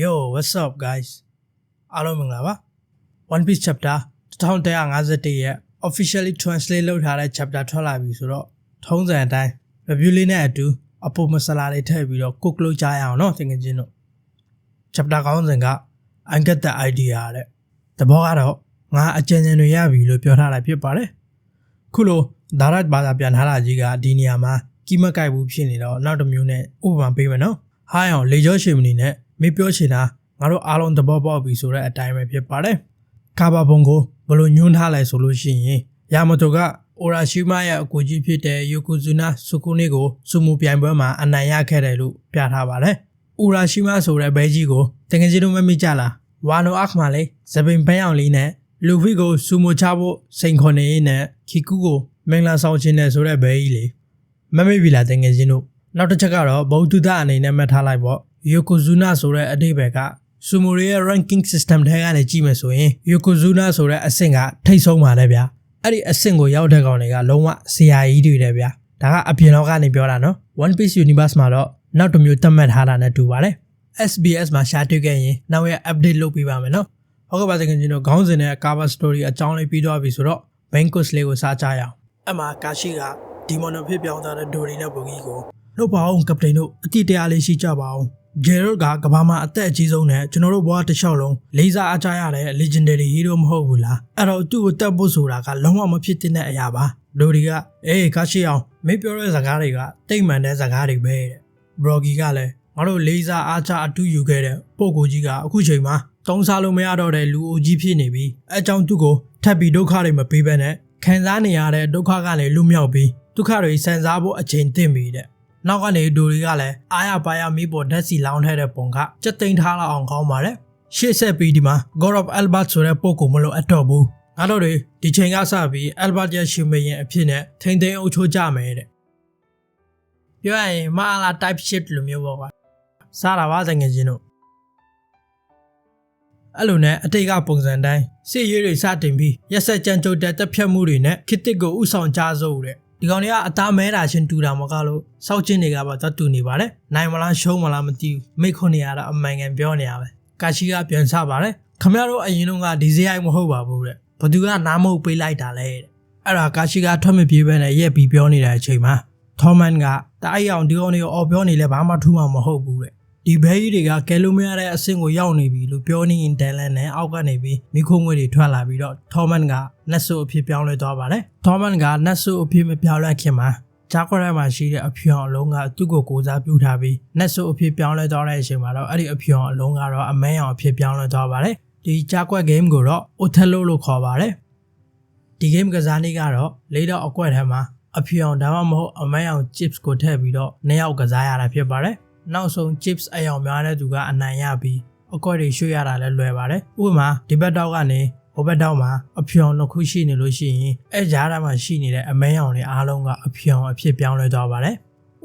Yo what's up guys အားလုံးမင်္ဂလာပါ One Piece chapter 1151ရဲ့ officially translate လုပ်ထားတဲ့ chapter ထွက်လာပြီဆိုတော့ထုံးစံအတိုင်း review လေးနဲ့အတူအပေါ်မဆလာလေးထည့်ပြီးတော့ cook လုပ်ကြရအောင်နော်သင်ငချင်းတို့ chapter ကောင်းစဉ်က I get the idea တဲ့တဘောကတော့ငါအကြံဉာဏ်တွေရပြီလို့ပြောထားတာဖြစ်ပါတယ်ခုလိုဒါရတ်ဘာသာပြန်ထားတာကြီးကဒီနေရာမှာကြီးမကိုက်ဘူးဖြစ်နေတော့နောက်တစ်မျိုးနဲ့ဥပမာပေးမယ်နော်ဟားအောင်လေကျော်ရှင်မနေနဲ့ မေးပြောချင်တာငါတို့အားလုံးသဘောပေါက်ပြီဆိုတဲ့အတိုင်းပဲဖြစ်ပါတယ်ကာဘာဘုံကိုဘယ်လိုညွှန်းထားလဲဆိုလို့ရှိရင်ယာမတိုကအိုရာရှိမရဲ့အကူကြီးဖြစ်တဲ့ယိုကိုဇူနာဆူကူနီကိုစူမူပြိုင်ပွဲမှာအနိုင်ရခဲ့တယ်လို့ပြထားပါတယ်အိုရာရှိမဆိုတဲ့ဘဲကြီးကိုတကယ်ကြီးတော့မမိကြလားဝါနိုအခမာလေးဇပင်ပန်းအောင်လေးနဲ့လူဖီကိုစူမိုချဖို့စိန်ခေါ်နေရင်းနဲ့ခီကူကိုမင်္ဂလာဆောင်ခြင်းနဲ့ဆိုတဲ့ဘဲကြီးလေမမေ့ပြီလားတကယ်ချင်းတို့နောက်တစ်ချက်ကတော့ဘௌဒ္ဓအနေနဲ့မှတ်ထားလိုက်ပေါ့ ယိုကိုဇူနာဆိုတဲ့အဓိပ္ပာယ်ကစူမိုရီရဲ့ ranking system ထဲကနေကြည့်မယ်ဆိုရင်ယိုကိုဇူနာဆိုတဲ့အဆင့်ကထိတ်ဆုံးပါလေဗျာအဲ့ဒီအဆင့်ကိုရောက်တဲ့ကောင်တွေကလုံးဝဆရာကြီးတွေတယ်ဗျာဒါကအပြင်လောကနေပြောတာနော် One Piece Universe မှာတော့နောက်တစ်မျိုးသတ်မှတ်ထားတာနဲ့တူပါတယ် SBS မှာရှာတွေ့ခဲ့ရင်နောက်ရ update လုပ်ပေးပါမယ်နော်ဟုတ်ကဲ့ပါစခင်ကျွန်တော်ခေါင်းစဉ်နဲ့ cover story အကြောင်းလေးပြီးတော့ပြီဆိုတော့ Bankus လေးကိုစားကြရအောင်အမှကာရှိကဒီမွန်နိုဖြစ်ပြောင်းသွားတဲ့ဒိုရီနဲ့ဘူဂီကိုနှုတ်ပါအောင်ကပတိန်တို့အတိတရားလေးရှိကြပါအောင် ဂျယ်ရော့ကကဘာမှာအသက်အကြီးဆုံးနဲ့ကျွန်တော်တို့ဘဝတစ်လျှောက်လုံးလေးစားအားကြရတဲ့ legendary hero မဟုတ်ဘူးလားအဲ့တော့သူ့ကိုတက်ဖို့ဆိုတာကလုံးဝမဖြစ်တဲ့အရာပါဒိုရီကအေးကာရှိအောင်မင်းပြောတဲ့စကားတွေကတိတ်မှန်တဲ့စကားတွေပဲတဲ့ဘရော်ဂီကလည်းငါတို့လေးစားအားချအတူယူခဲ့တဲ့ပုံကိုကြီးကအခုချိန်မှာတုံးစားလို့မရတော့တဲ့လူအိုကြီးဖြစ်နေပြီအဲကြောင့်သူ့ကိုထပ်ပြီးဒုက္ခတွေမပေးဘဲနဲ့ခံစားနေရတဲ့ဒုက္ခကနေလွတ်မြောက်ပြီးဒုက္ခတွေဆန်စားဖို့အချိန်သင့်ပြီတဲ့ နောက်ကနေဒိုတွေကလည်းအားရပါရမိပေါ်ဓာတ်စီလောင်းထဲတဲ့ပုံကစက်သိမ်းထားလောက်အောင်ကောင်းပါတယ်ရှေ့ဆက်ပြီးဒီမှာ God of Albert ဆိုတဲ့ပုံကိုမလို့အတော့ဘူးငါတို့တွေဒီချိန်ကစပြီး Albert ရဲ့ရှင်မရင်အဖြစ်နဲ့ထိန်သိမ်းအုပ်ချိုးကြမယ်တဲ့ပြောရရင်မအားလာ type shift လိုမျိုးပေါ့ကွာစားတာပါတငယ်ချင်းတို့အဲ့လိုနဲ့အတိတ်ကပုံစံတိုင်းစစ်ရေးတွေစတင်ပြီးရက်ဆက်ကြမ်းကြုတ်တဲ့တပ်ဖြတ်မှုတွေနဲ့ခစ်တစ်ကိုဥဆောင်ကြစို့တဲ့ ဒီကောင်တွေကအသားမဲတာချင်းတူတာမကလို့စောက်ချင်းတွေကပါသတ်တူနေပါတယ်နိုင်မလားရှုံးမလားမသိဘူးမိတ်ခွန်းနေရတာအမှန်ကန်ပြောနေရပဲကာရှိကပြန်ဆပါတယ်ခမရတို့အရင်တော့ကဒီစရိုက်မဟုတ်ပါဘူးတဲ့ဘသူကနားမဟုတ်ပေးလိုက်တာလဲတဲ့အဲ့ဒါကာရှိကထွက်မပြေးပဲနဲ့ရက်ပြီးပြောနေတဲ့အချိန်မှာထောမန်ကတအားအောင်ဒီကောင်တွေကိုအော်ပြောနေလဲဘာမှထူးမှမဟုတ်ဘူးတဲ့ ဒီဘဲကြီးတွေကကဲလို့မရတဲ့အဆင့်ကိုရောက်နေပြီလို့ပြောနေရင်တန်လန်နဲ့အောက်ကနေပြီးမိခိုးငွေတွေထွက်လာပြီးတော့ထောမန်ကနတ်ဆုအဖြစ်ပြောင်းလဲသွားပါတယ်ထောမန်ကနတ်ဆုအဖြစ်မပြောင်းလဲခင်မှာဂျာကွက်မှာရှိတဲ့အဖြောင်အလုံးကသူ့ကိုကိုစားပြုထားပြီးနတ်ဆုအဖြစ်ပြောင်းလဲသွားတဲ့အချိန်မှာတော့အဲ့ဒီအဖြောင်အလုံးကတော့အမဲရောင်အဖြစ်ပြောင်းလဲသွားပါတယ်ဒီဂျာကွက် game ကိုတော့ Othello လို့ခေါ်ပါတယ်ဒီ game ကစားနည်းကတော့လေးတော့အကွက်ထဲမှာအဖြောင်ဒါမှမဟုတ်အမဲရောင် chips ကိုထည့်ပြီးတော့နှစ်ယောက်ကစားရတာဖြစ်ပါတယ် နောက်ဆုံး chips အယောင်များတဲ့သူကအနိုင်ရပြီးအကွက်တွေရွှေ့ရတာလည်းလွယ်ပါတယ်ဥပမာဒီဘက်တောက်ကနေဟိုဘက်တောက်မှာအဖြောင်တစ်ခုရှိနေလို့ရှိရင်အဲကြားထဲမှာရှိနေတဲ့အမဲရောင်တွေအားလုံးကအဖြောင်အဖြစ်ပြောင်းလဲသွားပါတယ်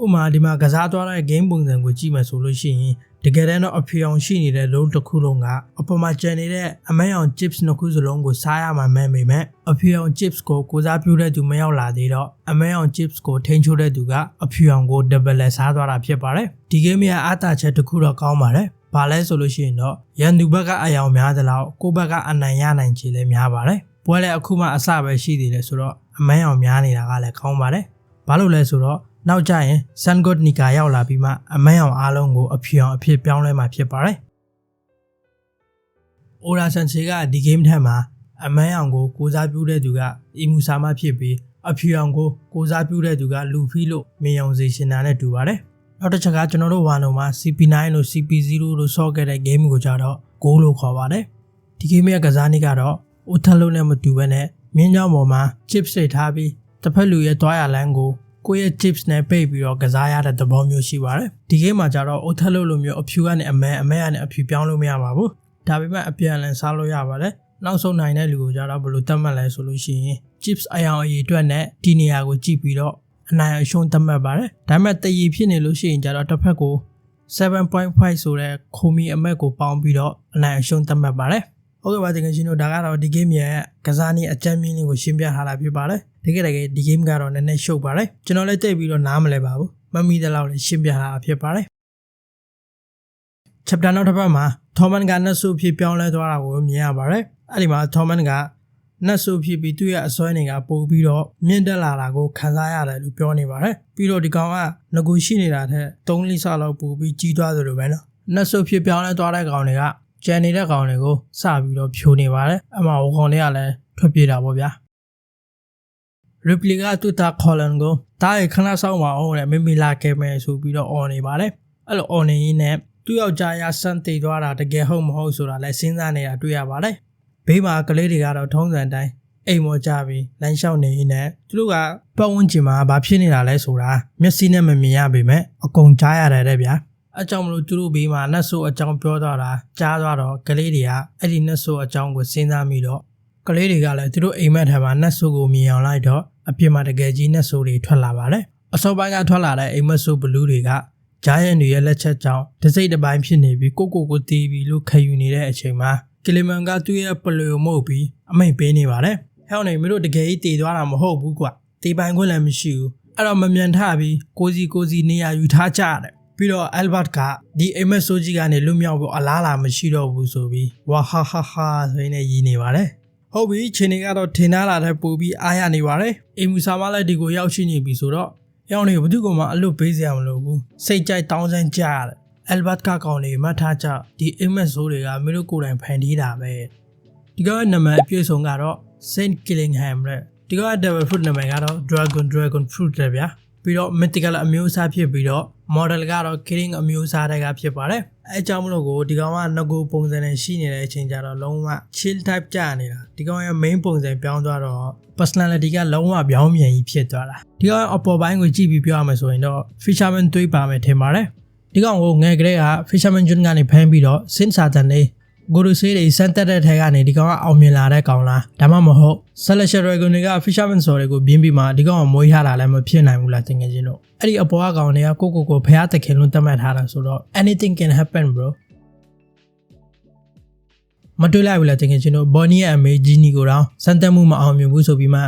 ဥပမာဒီမှာကစားသွားတဲ့ game ပုံစံကိုကြည့်မယ်ဆိုလို့ရှိရင်တကယ်တမ်းတော့အဖြောင်ရှိနေတဲ့လုံးတစ်ခုလုံးကအပေါ်မှာကျန်နေတဲ့အမဲရောင် chips နှစ်ခုစလုံးကိုစားရမှာမှန်ပေမဲ့အဖြောင် chips ကိုကိုစားပြုတဲ့သူမရောက်လာသေးတော့အမဲရောင် chips ကိုထိန်းချုပ်တဲ့သူကအဖြောင်ကို double စားသွားတာဖြစ်ပါတယ်ဒီ game ရဲ့အားတာချက်တစ်ခုတော့ကောင်းပါတယ်ဘာလဲဆိုလို့ရှိရင်တော့ရန်သူဘက်ကအယောင်များသလောက်ကိုဘက်ကအနိုင်ရနိုင်ခြေလည်းများပါတယ်ပွဲလည်းအခုမှအစပဲရှိသေးတယ်ဆိုတော့အမဲအောင်များနေတာကလည်းကောင်းပါတယ်ဘာလို့လဲဆိုတော့ နောက်ကျရင် Sun God Nika ရောက်လာပြီးမှအမဲအောင်အားလုံးကိုအဖြောင်အဖြစ်ပြောင်းလဲမှာဖြစ်ပါတယ်။ Ora Sensei ကဒီ game ထက်မှာအမဲအောင်ကိုကိုစားပြုတဲ့သူကအီမူဆာမဖြစ်ပြီးအဖြေအောင်ကိုကိုစားပြုတဲ့သူကလူဖီလို့မြင်အောင်စေရှင်တာနဲ့တူပါတယ်။နောက်တစ်ချက်ကကျွန်တော်တို့ဝါနုံမှာ CP9 လို့ CP0 လို့ဆော့ခဲ့တဲ့ game ကိုကြတော့ Go လို့ခေါ်ပါတယ်။ဒီ game ရဲ့ကစားနည်းကတော့ Othello နဲ့မတူဘဲနဲ့မြင်းကြောင်ပေါ်မှာ chips တွေထားပြီးတစ်ဖက်လူရဲ့တွားရလန်းကို ကိုယ့်ရဲ့ chips နဲ့ပိတ်ပြီးတော့ကစားရတဲ့သဘောမျိုးရှိပါတယ်။ဒီ game မှာကျတော့ Othello လိုမျိုးအဖြူကနေအမဲအမဲကနေအဖြူပြောင်းလို့မရပါဘူး။ဒါပေမဲ့အပြန်အလှန်စားလို့ရပါတယ်။နောက်ဆုံးနိုင်တဲ့လူကိုကြတော့ဘယ်လိုသတ်မှတ်လဲဆိုလို့ရှိရင် chips အယောင်အရေးအတွက်နဲ့ဒီနေရာကိုကြည့်ပြီးတော့အနိုင်အရှုံးသတ်မှတ်ပါတယ်။ဒါပေမဲ့တည်ရဖြစ်နေလို့ရှိရင်ကြတော့တစ်ဖက်ကို7.5ဆိုတဲ့ခိုမီအမက်ကိုပေါင်းပြီးတော့အနိုင်အရှုံးသတ်မှတ်ပါတယ်။ ဟုတ်ကဲ့ပါတကယ်ရှင်တို့ဒါကတော့ဒီ game ရဲ့ကစားနည်းအကြမ်းမြင့်လေးကိုရှင်းပြထားတာဖြစ်ပါတယ်။တကယ်တကယ်ဒီ game ကတော့နည်းနည်းရှုပ်ပါတယ်။ကျွန်တော်လည်းတိတ်ပြီးတော့နားမလဲပါဘူး။မမီတဲ့လောက်လည်းရှင်းပြထားတာဖြစ်ပါတယ်။ chapter နောက်တစ်ပတ်မှာ Thomas ကနတ်ဆုဖြစ်ပြောင်းလဲသွားတာကိုမြင်ရပါတယ်အဲ့ဒီမှာ Thomas ကနတ်ဆုဖြစ်ပြီးသူ့ရဲ့အစွမ်းတွေကပို့ပြီးတော့မြင့်တက်လာတာကိုခံစားရတယ်လို့ပြောနေပါတယ်ပြီးတော့ဒီကောင်ကငကူရှိနေတာထက်3လိဆလောက်ပို့ပြီးကြီးသွားသလိုပဲနော်နတ်ဆုဖြစ်ပြောင်းလဲသွားတဲ့ကောင်တွေက ကျန်နေတဲ့ကောင်တွေကိုစပြီးတော့ဖြိုနေပါတယ်အမှဟိုကောင်တွေကလည်းထွက်ပြေးတာပေါ့ဗျာ Ripley ကသူ့သား Colin ကိုတားရခဏဆောင်ပါအောင်တဲ့မိမိလာခဲ့မယ်ဆိုပြီးတော့អော်နေပါတယ်အဲ့လိုអော်နေရင်းနဲ့သူ့ယောက်ျားရဆန့်တည်သွားတာတကယ်ဟုတ်မဟုတ်ဆိုတာလည်းစဉ်းစားနေတာတွေ့ရပါတယ်ဘေးမှာကလေးတွေကတော့ထုံးစံတိုင်းအိမ်မောကြပြီးလမ်းလျှောက်နေရင်းနဲ့သူတို့ကပတ်ဝန်းကျင်မှာဘာဖြစ်နေတာလဲဆိုတာမျက်စိနဲ့မမြင်ရပေမဲ့အကုန်ကြားရတယ်တဲ့ဗျာ အကြောင်းမလို့သူတို့ဘေးမှာနတ်ဆိုးအကြောင်းပြောသွားတာကြားသွားတော့ကလေးတွေကအဲ့ဒီနတ်ဆိုးအကြောင်းကိုစဉ်းစားမိတော့ကလေးတွေကလည်းသူတို့အိမ်မက်ထဲမှာနတ်ဆိုးကိုမြင်အောင်လိုက်တော့အပြင်မှာတကယ်ကြီးနတ်ဆိုးတွေထွက်လာပါတယ်အစောပိုင်းကထွက်လာတဲ့အိမ်မက်ဆိုးဘလူးတွေကဂျာယန်တွေရဲ့လက်ချက်ကြောင့်တစိမ့်တစ်ပိုင်းဖြစ်နေပြီးကိုကိုကိုတီးပြီးလို့ခံယူနေတဲ့အချိန်မှာကလီမန်ကသူ့ရဲ့ပလွေကိုမှုတ်ပြီးအမိန်ပေးနေပါတယ်ဟဲ့နေမင်းတို့တကယ်ကြီးတည်သွားတာမဟုတ်ဘူးကွာတေးပိုင်ခွင့်လည်းမရှိဘူးအဲ့တော့မမြန်ထပြီးကိုစီကိုစီနေရာယူထားကြတယ် ပြီးတော့အယ်ဘတ်ကဒီအိမ်မက်ဆိုးကြီးကနေလွတ်မြောက်ဖို့အလားလာမရှိတော့ဘူးဆိုပြီးဝါဟာဟာဟာဆိုရင်းနဲ့ရည်နေပါတယ်ဟုတ်ပြီချိန်နေကတော့ထင်ထားလာတဲ့ပူပြီးအားရနေပါတယ်အိမ်မူစာမလည်းဒီကိုရောက်ရှိနေပြီဆိုတော့ရောင်းနေဘသူကမှအလွတ်ပေးစရာမလိုဘူးစိတ်ကြိုက်တောင်းဆန်းကြရတယ်အယ်ဘတ်ကကောင်လေးမှတ်ထားကြဒီအိမ်မက်ဆိုးတွေကမင်းတို့ကိုယ်တိုင်ဖန်တီးတာပဲဒီကနံပါတ်အပြည့်စုံကတော့ Saint Killingham တဲ့ဒီက Devil Fruit နာမည်ကတော့ Dragon Dragon Fruit တဲ့ဗျာပြီးတော့ mythical အမျိုးအစားဖြစ်ပြီးတော့ model ကတော့ Killing အမျိုးအစားတွေကဖြစ်ပါတယ်အဲအကြောင်းမလို့ကိုဒီကောင်ကငကိုပုံစံနဲ့ရှိနေတဲ့အချိန်ကျတော့လုံးဝ chill type ကြာနေတာဒီကောင်ရဲ့ main ပုံစံပြောင်းသွားတော့ personality ကလုံးဝပြောင်းပြန်ကြီးဖြစ်သွားတာဒီကောင်အပေါ်ပိုင်းကိုကြည့်ပြီးပြောရမယ်ဆိုရင်တော့ fisherman တွေးပါမယ်ထင်ပါတယ်ဒီကောင်ကိုငယ်ကလေးက fisherman Jun ကနေဖမ်းပြီးတော့ sin satan နေ ဂိုရူဆေးတွေစမ်းတက်တဲ့ထဲကနေဒီကောင်ကအောင်မြင်လာတဲ့ကောင်လားဒါမှမဟုတ် Celestial Dragon တွေက Fisherman ဆိုတွေကိုပြင်းပြီးမှဒီကောင်ကမွေးရတာလည်းမဖြစ်နိုင်ဘူးလားတင်ငယ်ချင်းတို့အဲ့ဒီအပေါ်ကကောင်တွေကကိုကိုကိုဖះတခင်လို့သတ်မှတ်ထားတာဆိုတော့ anything can happen bro မတွေ့လိုက်ဘူးလားတင်ငယ်ချင်းတို့ Bonnie ရဲ့အမေဂျီနီကိုတော့စမ်းတက်မှုမအောင်မြင်ဘူးဆိုပြီးမှ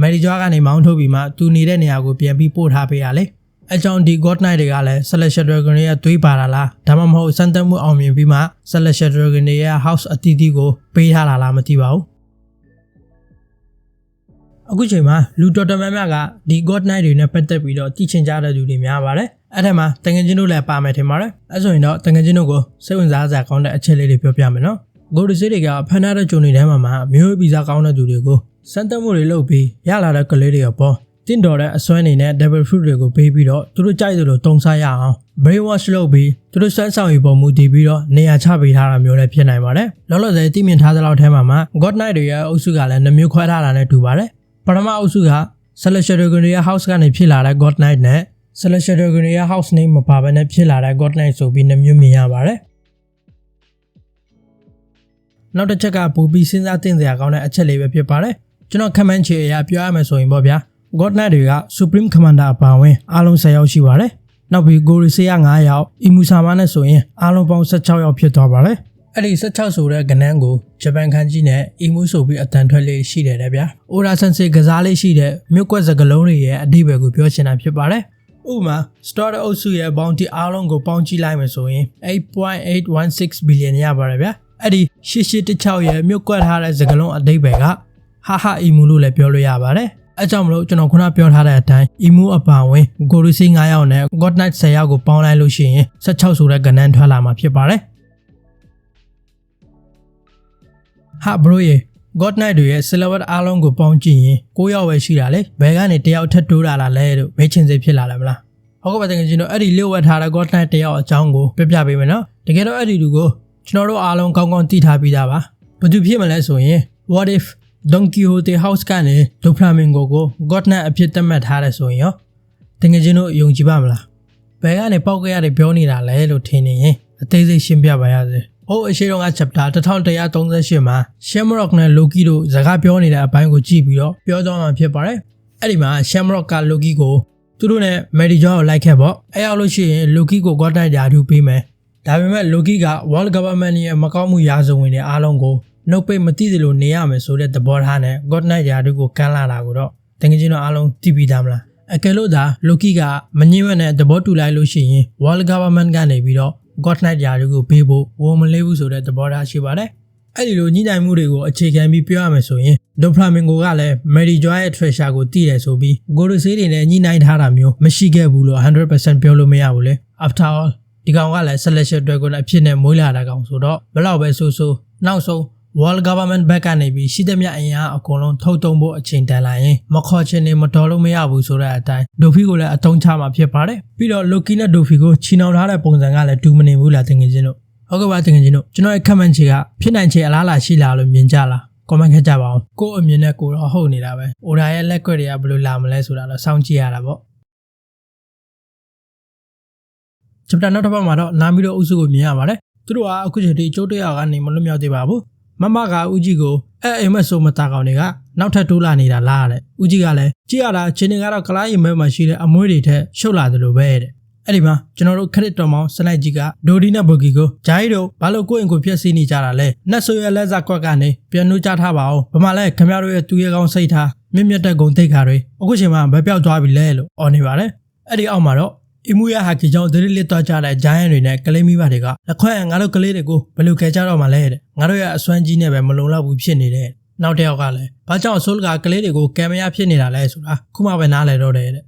မယ်ရီဂျွားကနေမောင်းထုတ်ပြီးမှသူနေတဲ့နေရာကိုပြန်ပြီးပို့ထားပေးရလေ အကြောင်းဒီ God Knight တွေကလည်း Celestial Dragon ရဲ့သွေးပါတာလားဒါမှမဟုတ်စမ်းသပ်မှုအောင်မြင်ပြီးမှ Celestial Dragon ရဲ့ House အတီးတီးကိုပေးထားတာလားမသိပါဘူးအခုချိန်မှာလူတော်တော်များများကဒီ God Knight တွေနဲ့ပတ်သက်ပြီးတော့သိချင်ကြတဲ့လူတွေများပါတယ်အဲ့ထက်မှာတငယ်ချင်းတို့လည်းပါမယ်ထင်ပါတယ်အဲ့ဆိုရင်တော့တငယ်ချင်းတို့ကိုစိတ်ဝင်စားစရာကောင်းတဲ့အချက်လေးတွေပြောပြမယ်နော်ဂိုရီစီတွေကဖန်ထားတဲ့ဂျုံတွေထဲမှာမှမျိုးဗီဇကောင်းတဲ့သူတွေကိုစမ်းသပ်မှုတွေလုပ်ပြီးရလာတဲ့ကလေးတွေရောပေါ့ တင့်တော်တဲ့အစွမ်းနေနဲ့ double fruit တွေကိုပေးပြီးတော့သူတို့ကြိုက်သလိုတုံစားရအောင် brain wash လုပ်ပြီးသူတို့စွမ်းဆောင်ရည်ပုံမူတည်ပြီးတော့နေရာချပေးထားတာမျိုးလည်းဖြစ်နိုင်ပါတယ်။လောလောဆယ်သိမြင်ထားသလောက်ထဲမှာမှ God Knight တွေရဲ့အုပ်စုကလည်းနှမျိုးခွဲထားတာနဲ့တူပါတယ်။ပထမအုပ်စုက Celestial Dragon ရဲ့ house ကနေဖြစ်လာတဲ့ God Knight နဲ့ Celestial Dragon ရဲ့ house name မပါဘဲနဲ့ဖြစ်လာတဲ့ God Knight ဆိုပြီးနှမျိုးမြင်ရပါတယ်။နောက်တစ်ချက်ကပူပြီးစဉ်းစားသင့်စရာကောင်းတဲ့အချက်လေးပဲဖြစ်ပါတယ်။ကျွန်တော်ခမန်းချေအရာပြောရမယ်ဆိုရင်ပေါ့ဗျာ God Knight တွေက Supreme Commander အပါအဝင်အားလုံး10ယောက်ရှိပါတယ်။နောက်ပြီး Gorisea 9ယောက်၊ Imusama နဲ့ဆိုရင်အားလုံးပေါင်း16ယောက်ဖြစ်သွားပါတယ်။အဲ့ဒီ16ဆိုတဲ့ကဏ္ဍကိုဂျပန်ခန်းကြီးနဲ့ Imu ဆိုပြီးအတန်ထွက်လေးရှိတယ်တဲ့ဗျာ။ Ora Sensei ကစားလေးရှိတဲ့မြို့ကွက်စကလုံးတွေရဲ့အဓိပ္ပာယ်ကိုပြောချင်တာဖြစ်ပါတယ်။ဥပမာ Starter အုပ်စုရဲ့ bounty အားလုံးကိုပေါင်းကြည့်လိုက်မယ်ဆိုရင်8.816 billion ရပါတယ်ဗျာ။အဲ့ဒီ8816ရဲ့မြို့ကွက်ထားတဲ့စကလုံးအဓိပ္ပာယ်ကဟာဟာအီမူလို့လည်းပြောလို့ရပါတယ်။ အဲကြောင့်မလို့ကျွန်တော်ခုနပြောထားတဲ့အတိုင်း emu အပါဝင် gorisi 9ယောက်နဲ့ god knight 10ယောက်ကိုပေါင်းလိုက်လို့ရှိရင်16ဆိုတဲ့ကဏ္ဍထွက်လာမှာဖြစ်ပါတယ်ဟာ bro ရေ god knight တွေရဲ့ silhouette အားလုံးကိုပေါင်းကြည့်ရင်9ယောက်ပဲရှိတာလေဘယ်ကနေတယောက်ထပ်တိုးလာလားလဲလို့မေးချင်စေဖြစ်လာတယ်မလားဟုတ်ကဲ့ပါတကယ်ကျွန်တော်အဲ့ဒီလျှို့ဝှက်ထားတဲ့ god knight တယောက်အကြောင်းကိုပြပြပေးမယ်နော်တကယ်တော့အဲ့ဒီလူကိုကျွန်တော်တို့အားလုံးကောင်းကောင်းသိထားပြီးသားပါဘာသူဖြစ်မလဲဆိုရင် what if Don Quixote House ကနေ Do Flamingo ကို Godnet အဖြစ်သတ်မှတ်ထားတယ်ဆိုရင်ရောတကယ်ချင်းတို့ယုံကြည်ပါမလားဘယ်ကနေပေါက်ကြရတယ်ပြောနေတာလဲလို့ထင်နေရင်အသေးစိတ်ရှင်းပြပါရစေ။ဟိုအရှိတုန်းက chapter 1138မှာ Shamrock နဲ့ Loki တို့စကားပြောနေတဲ့အပိုင်းကိုကြည့်ပြီးတော့ပြောသွားမှာဖြစ်ပါတယ်။အဲ့ဒီမှာ Shamrock က Loki ကိုသူတို့နဲ့ Mary Jo ကိုလိုက်ခဲ့ပေါ့။အဲ့ရောက်လို့ရှိရင် Loki ကို Godnet ဓာတ်ထူပေးမယ်။ဒါပေမဲ့ Loki က World Government ရဲ့မကောင်းမှုရာဇဝင်တွေအားလုံးကို နှုတ်ပိတ်မသိသလိုနေရမယ်ဆိုတဲ့သဘောထားနဲ့ God Night ရာတို့ကိုကမ်းလာတာကိုတော့တကယ်ချင်းတော့အားလုံးသိပြီးသားမလားအကယ်လို့သာ Loki ကမငြင်းမနဲ့သဘောတူလိုက်လို့ရှိရင် World Government ကနေပြီးတော့ God Night ຢာတွေကိုပေးဖို့ဝန်မလေးဘူးဆိုတဲ့သဘောထားရှိပါတယ်အဲ့ဒီလိုညှိနှိုင်းမှုတွေကိုအခြေခံပြီးပြောရမယ်ဆိုရင်ဒိုဖလာမင်ဂိုကလည်း Mary Joy ရဲ့ treasure ကိုတည်တယ်ဆိုပြီးဂိုရိုဆေးတွေနဲ့ညှိနှိုင်းထားတာမျိုးမရှိခဲ့ဘူးလို့100%ပြောလို့မရဘူးလေ after all ဒီကောင်ကလည်း selection တွေကိုလည်းအဖြစ်နဲ့မွေးလာတာကောင်ဆိုတော့ဘယ်တော့ပဲဆိုဆိုနောက်ဆုံး World Government ဘက်ကနေပြီးရှိသမျှအင်အားအကုန်လုံးထုတ်တုံဖို့အချိန်တန်လာရင်မခေါ်ချင်နေမတော်လို့မရဘူးဆိုတဲ့အတိုင်းဒိုဖီကိုလည်းအတုံးချမှာဖြစ်ပါတယ်ပြီးတော့ Loki နဲ့ဒိုဖီကိုချီနှောင်ထားတဲ့ပုံစံကလည်းတူမနေဘူးလားတကယ်ချင်းတို့ဟုတ်ကဲ့ပါတကယ်ချင်းတို့ကျွန်တော်ရဲ့ comment ချေကဖြစ်နိုင်ချေအလားအလာရှိလားလို့မြင်ကြလား comment ခက်ကြပါအောင်ကိုယ့်အမြင်နဲ့ကိုယ်တော့ဟုတ်နေတာပဲ။ order ရဲ့လက်ကွက်တွေကဘယ်လိုလာမလဲဆိုတာတော့စောင့်ကြည့်ရတာပေါ့။ chapter နောက်တစ်ပတ်မှာတော့နာမီတို့အုပ်စုကိုမြင်ရပါတယ်။သူတို့ကအခုချိန်ထိကျုပ်တရားကနေမလွတ်မြောက်သေးပါဘူး။ မမကဦးကြီးကိုအဲအိမ်မက်ဆိုမတာကောင်တွေကနောက်ထပ်တိုးလာနေတာလားတဲ့။ဦးကြီးကလည်းကြည့်ရတာချင်းတွေကတော့ကလားရင်မဲမှာရှိတဲ့အမွှေးတွေထက်ရှုပ်လာတယ်လို့ပဲတဲ့။အဲ့ဒီမှာကျွန်တော်တို့ခရစ်တော်မောင်စနိုက်ကြီးကဒိုဒီနဲ့ဘော်ဂီကိုဂျိုင်းတို့ဘာလို့ကိုယ့်အိမ်ကိုဖျက်ဆီးနေကြတာလဲနတ်ဆိုရဲ့လက်စားကွက်ကနေပြန်နှုတ်ကြထားပါအောင်ဘာမှလဲခင်ဗျားတို့ရဲ့သူရဲကောင်းစိတ်ထားမြင့်မြတ်တဲ့ဂုံတိတ်ခါတွေအခုချိန်မှာဘယ်ပြောက်သွားပြီလဲလို့អော်နေပါတယ်အဲ့ဒီအောက်မှာတော့ အီမူရဟာကီကြောင့်ဒရီလစ်သွားကြတဲ့ဂျိုင်းတွေနဲ့ကလေးမိဘတွေကလက်ခွဲငါတို့ကလေးတွေကိုဘယ်လိုခဲကြတော့မှလဲတဲ့ငါတို့ရဲ့အစွမ်းကြီးနဲ့ပဲမလုံလောက်ဘူးဖြစ်နေတဲ့နောက်တစ်ယောက်ကလည်းဘာကြောင့်ဆိုးလကကလေးတွေကိုကံမရဖြစ်နေတာလဲဆိုတာခုမှပဲနားလည်တော့တယ်တဲ့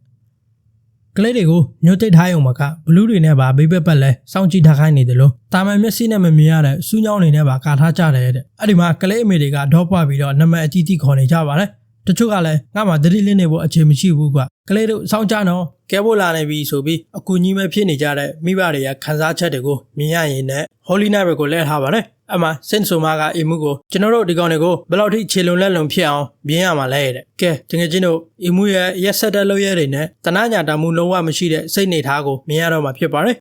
ကလေးတွေကိုညှို့တိတ်ထားရုံမှာကဘလူးတွေနဲ့ပါဘေးဘက်ပတ်လဲစောင့်ကြည့်ထားခိုင်းနေတယ်လို့တာမန်မျက်စိနဲ့မမြင်ရတဲ့စူးညောင်းတွေနဲ့ပါကာထားကြတယ်တဲ့အဲ့ဒီမှာကလေးအမေတွေကဒေါပွားပြီးတော့နမအတီးတီခေါ်နေကြပါတယ် တချို့ကလည်းငါမှသတိလင်းနေဖို့အခြေမရှိဘူးကွာကလေးတို့စောင့်ကြနော်ကဲဖို့လာနေပြီဆိုပြီးအကူကြီးမဲ့ဖြစ်နေကြတဲ့မိဘတွေကခန်းစားချက်တွေကိုမြင်ရရင်နဲ့ Holy Night ဘက်ကိုလဲထားပါတယ်အမှစင်ဆိုမာကအီမှုကိုကျွန်တော်တို့ဒီကောင်တွေကိုဘယ်လောက်ထိခြေလုံလက်လုံဖြစ်အောင်မြင်ရမှာလဲတဲ့ကဲတကယ်ချင်းတို့အီမှုရဲ့ရက်ဆက်တဲ့လုပ်ရဲတွေနဲ့တနာညာတာမှုလုံးဝမရှိတဲ့စိတ်နေသားကိုမြင်ရတော့မှာဖြစ်ပါတယ်